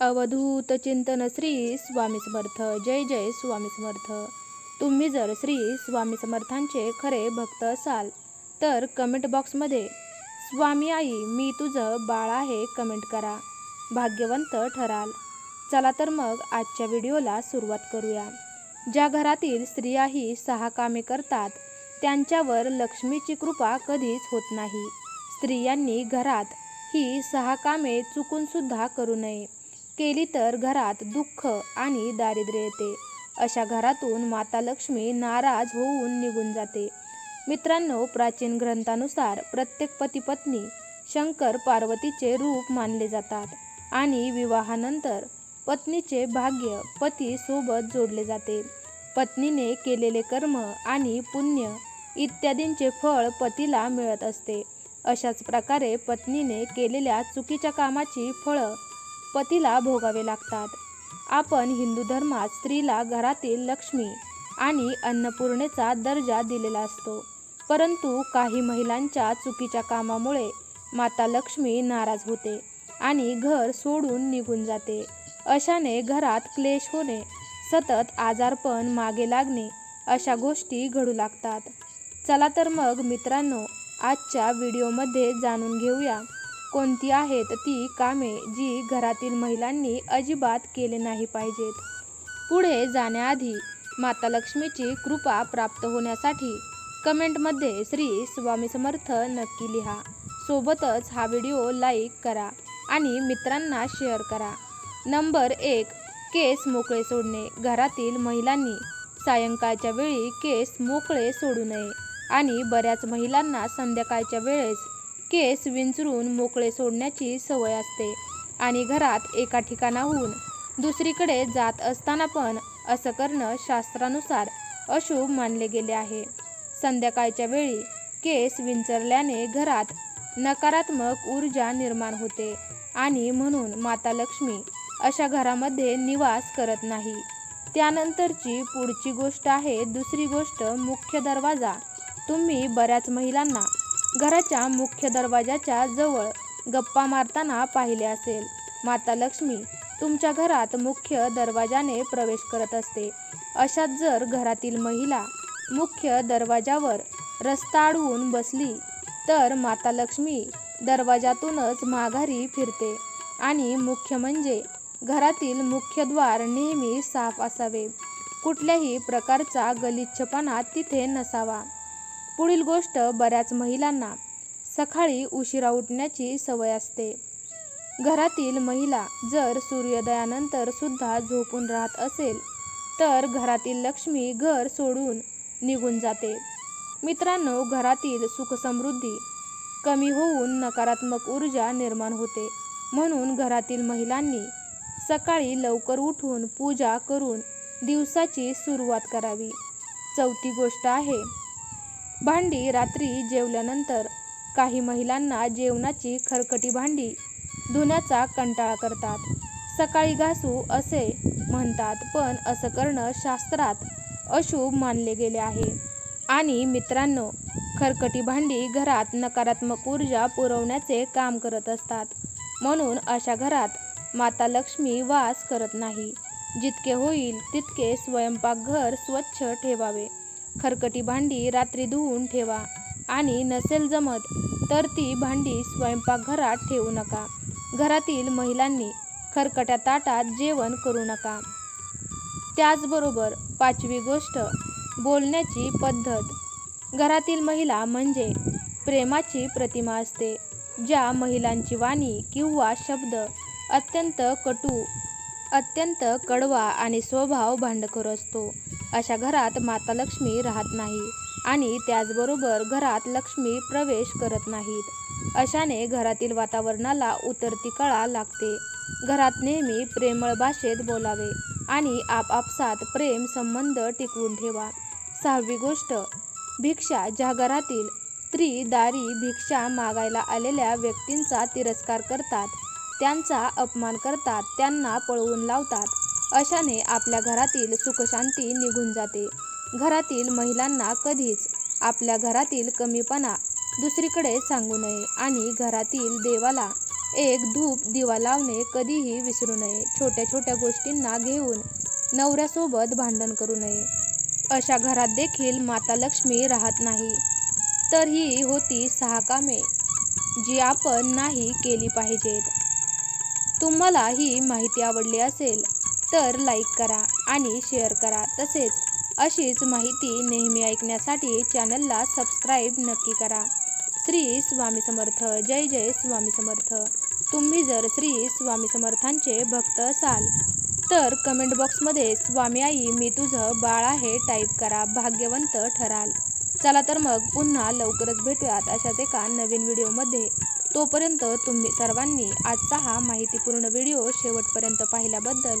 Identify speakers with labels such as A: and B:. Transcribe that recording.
A: अवधूत चिंतन श्री स्वामी समर्थ. जय जय स्वामी समर्थ. तुम्ही जर श्री स्वामी समर्थांचे खरे भक्त असाल तर कमेंट बॉक्समध्ये स्वामी आई मी तुझं बाळ आहे कमेंट करा. भाग्यवंत ठराल. चला तर मग आजच्या व्हिडिओला सुरुवात करूया. ज्या घरातील स्त्रिया ही सहा कामे करतात त्यांच्यावर लक्ष्मीची कृपा कधीच होत नाही. स्त्रियांनी घरात ही सहा कामे चुकूनसुद्धा करू नये. केली तर घरात दुःख आणि दारिद्र्य येते. अशा घरातून माता लक्ष्मी नाराज होऊन निघून जाते. मित्रांनो प्राचीन ग्रंथानुसार प्रत्येक पतीपत्नी शंकर पार्वतीचे रूप मानले जातात आणि विवाहानंतर पत्नीचे भाग्य पती सोबत जोडले जाते. पत्नीने केलेले कर्म आणि पुण्य इत्यादींचे फळ पतीला मिळत असते. अशाच प्रकारे पत्नीने केलेल्या चुकीच्या कामाची फळं पतीला भोगावे लागतात. आपण हिंदू धर्मात स्त्रीला घरातील लक्ष्मी आणि अन्नपूर्णेचा दर्जा दिलेला असतो. परंतु काही महिलांच्या चुकीच्या कामामुळे माता लक्ष्मी नाराज होते आणि घर सोडून निघून जाते. अशाने घरात क्लेश होणे सतत आजारपण मागे लागणे अशा गोष्टी घडू लागतात. चला तर मग मित्रांनो आजच्या व्हिडिओमध्ये जाणून घेऊया. कोणती आहेत ती कामे जी घरातील महिलांनी अजिबात केले नाही पाहिजेत. पुढे जाण्याआधी माता लक्ष्मीची कृपा प्राप्त होण्यासाठी कमेंटमध्ये श्री स्वामी समर्थ नक्की लिहा. सोबतच हा व्हिडिओ लाईक करा आणि मित्रांना शेअर करा. नंबर एक केस मोकळे सोडणे. घरातील महिलांनी सायंकाळच्या वेळी केस मोकळे सोडू नये आणि बऱ्याच महिलांना संध्याकाळच्या वेळेस केस विंचरून मोकळे सोडण्याची सवय असते आणि घरात एका ठिकाणाहून दुसरीकडे जात असताना पण असं करणं शास्त्रानुसार अशुभ मानले गेले आहे. संध्याकाळच्या वेळी केस विंचरल्याने घरात नकारात्मक ऊर्जा निर्माण होते आणि म्हणून माता लक्ष्मी अशा घरामध्ये निवास करत नाही. त्यानंतरची पुढची गोष्ट आहे दुसरी गोष्ट मुख्य दरवाजा. तुम्ही बऱ्याच महिलांना घराच्या मुख्य दरवाजाच्या जवळ गप्पा मारताना पाहिले असेल. माता लक्ष्मी तुमच्या घरात मुख्य दरवाजाने प्रवेश करत असते. अशात जर घरातील महिला मुख्य दरवाजावर रस्ता अडवून बसली तर माता लक्ष्मी दरवाजातूनच माघारी फिरते आणि मुख्य म्हणजे घरातील मुख्य द्वार नेहमी साफ असावे. कुठल्याही प्रकारचा गलिच्छपणा तिथे नसावा. पुढील गोष्ट बऱ्याच महिलांना सकाळी उशिरा उठण्याची सवय असते. घरातील महिला जर सूर्योदयानंतर सुद्धा झोपून राहत असेल तर घरातील लक्ष्मी घर सोडून निघून जाते. मित्रांनो घरातील सुखसमृद्धी कमी होऊन नकारात्मक ऊर्जा निर्माण होते. म्हणून घरातील महिलांनी सकाळी लवकर उठून पूजा करून दिवसाची सुरुवात करावी. चौथी गोष्ट आहे भांडी रात्री जेवल्यानंतर काही महिलांना जेवणाची खरकटी भांडी धुण्याचा कंटाळा करतात. सकाळी घासू असे म्हणतात पण असं करणं शास्त्रात अशुभ मानले गेले आहे. आणि मित्रांनो खरकटी भांडी घरात नकारात्मक ऊर्जा पुरवण्याचे काम करत असतात. म्हणून अशा घरात माता लक्ष्मी वास करत नाही. जितके होईल तितके स्वयंपाकघर स्वच्छ ठेवावे. खरकटी भांडी रात्री धुवून ठेवा. आणि नसेल जमत तर ती भांडी स्वयंपाकघरात ठेवू नका. घरातील महिलांनी खरकट्या ताटात जेवण करू नका. त्याचबरोबर पाचवी गोष्ट बोलण्याची पद्धत. घरातील महिला म्हणजे प्रेमाची प्रतिमा असते ज्या महिलांची वाणी किंवा शब्द अत्यंत कटू अत्यंत कडवा आणि स्वभाव भांडखोर असतो. अशा घरात माता लक्ष्मी राहत नाही आणि त्याचबरोबर घरात लक्ष्मी प्रवेश करत नाहीत. अशाने घरातील वातावरणाला उतरती कळा लागते. घरात नेहमी प्रेमळ भाषेत बोलावे आणि आपापसात प्रेम संबंध टिकवून ठेवा. सहावी गोष्ट भिक्षा. ज्या घरातील स्त्री दारी भिक्षा मागायला आलेल्या व्यक्तींचा तिरस्कार करतात. त्यांचा अपमान करतात. त्यांना पळवून लावतात. अशाने आपल्या घरातील सुखशांती निघून जाते. घरातील महिलांना कधीच आपल्या घरातील कमीपणा दुसरीकडे सांगू नये आणि घरातील देवाला एक धूप दिवा लावणे कधीही विसरू नये. छोट्या छोट्या गोष्टींना घेऊन नवऱ्यासोबत भांडण करू नये. अशा घरात देखील माता लक्ष्मी राहत नाही. तर ही होती सहा कामे जी आपण नाही केली पाहिजेत. तुम्हाला ही माहिती आवडली असेल तर लाईक करा आणि शेअर करा. तसेच अशीच माहिती नेहमी ऐकण्यासाठी चॅनलला सबस्क्राईब नक्की करा. श्री स्वामी समर्थ. जय जय स्वामी समर्थ. तुम्ही जर श्री स्वामी समर्थांचे भक्त असाल तर कमेंट बॉक्समध्ये स्वामी आई मी तुझं बाळ आहे टाईप करा. भाग्यवंत ठराल. चला तर मग पुन्हा लवकरच भेटूयात अशाच एका नवीन व्हिडिओमध्ये तोपर्यंत तुम्ही सर्वांनी आजचा हा माहितीपूर्ण व्हिडिओ शेवटपर्यंत पाहिल्याबद्दल